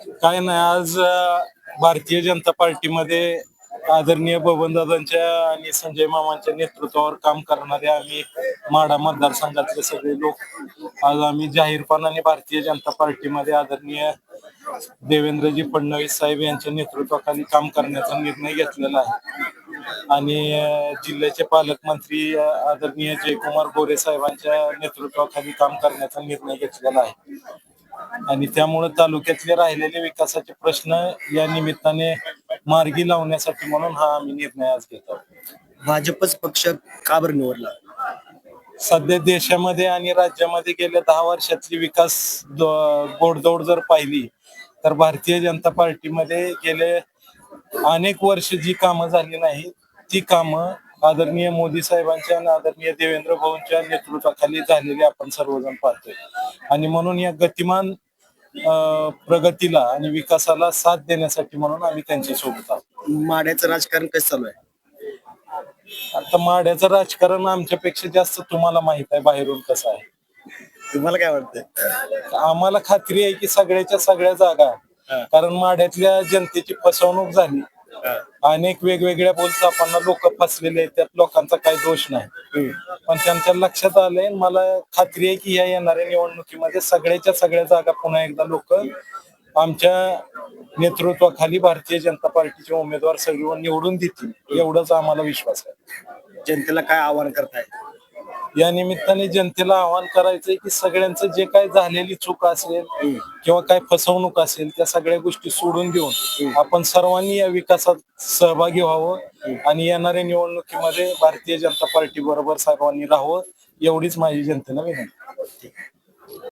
काय नाही आज भारतीय जनता पार्टीमध्ये आदरणीय बबनदादांच्या आणि संजय मामांच्या नेतृत्वावर काम करणारे आम्ही माडा मतदारसंघातले सगळे लोक. आज आम्ही जाहीरपणाने भारतीय जनता पार्टीमध्ये आदरणीय देवेंद्रजी फडणवीस साहेब यांच्या नेतृत्वाखाली काम करण्याचा निर्णय घेतलेला आहे. आणि जिल्ह्याचे पालकमंत्री आदरणीय जयकुमार गोरे साहेबांच्या नेतृत्वाखाली काम करण्याचा निर्णय घेतलेला आहे. आणि त्यामुळे तालुक्यातले राहिलेले विकासाचे प्रश्न या निमित्ताने मार्गी लावण्यासाठी म्हणून हा आम्ही निर्णय आज घेतो भाजपच पक्ष का बरं निवडला? सध्या देशामध्ये आणि राज्यामध्ये गेल्या दहा वर्षातली विकास गोडदोड जर पाहिली तर भारतीय जनता पार्टीमध्ये गेले अनेक वर्ष जी कामं झाली नाहीत ती कामं आदरणीय मोदी साहेबांच्या आणि आदरणीय देवेंद्र भाऊंच्या नेतृत्वाखाली झालेली आपण सर्वजण पाहतोय. आणि म्हणून या गतिमान प्रगतीला आणि विकासाला साथ देण्यासाठी म्हणून आम्ही त्यांच्यासोबत आहोत. माड्याचं राजकारण कसं चालू आहे? आता माड्याचं राजकारण आमच्यापेक्षा जास्त तुम्हाला माहीत आहे बाहेरून कसं आहे. तुम्हाला काय वाटतं आम्हाला खात्री आहे की सगळ्याच्या सगळ्या जागा कारण माढ्यातल्या जनतेची फसवणूक झाली. अनेक वेगवेगळ्या बोलचापांना लोक फसलेले आहेत त्यात लोकांचा काही दोष नाही. पण त्यांच्या लक्षात आलंय मला खात्री आहे की या येणाऱ्या निवडणुकीमध्ये सगळ्याच्या सगळ्या जागा पुन्हा एकदा लोक आमच्या नेतृत्वाखाली भारतीय जनता पार्टीचे उमेदवार सगळे निवडून देतील एवढाच आम्हाला विश्वास आहे. जनतेला काय आव्हान करताय? या निमित्ताने जनतेला आवाहन करायचंय की सगळ्यांचं जे काय झालेली चूक असेल किंवा काय फसवणूक असेल त्या सगळ्या गोष्टी सोडून देऊन आपण सर्वांनी या विकासात सहभागी व्हावं आणि येणाऱ्या निवडणुकीमध्ये भारतीय जनता पार्टी बरोबर सर्वांनी राहावं एवढीच माझी जनतेला विनंती.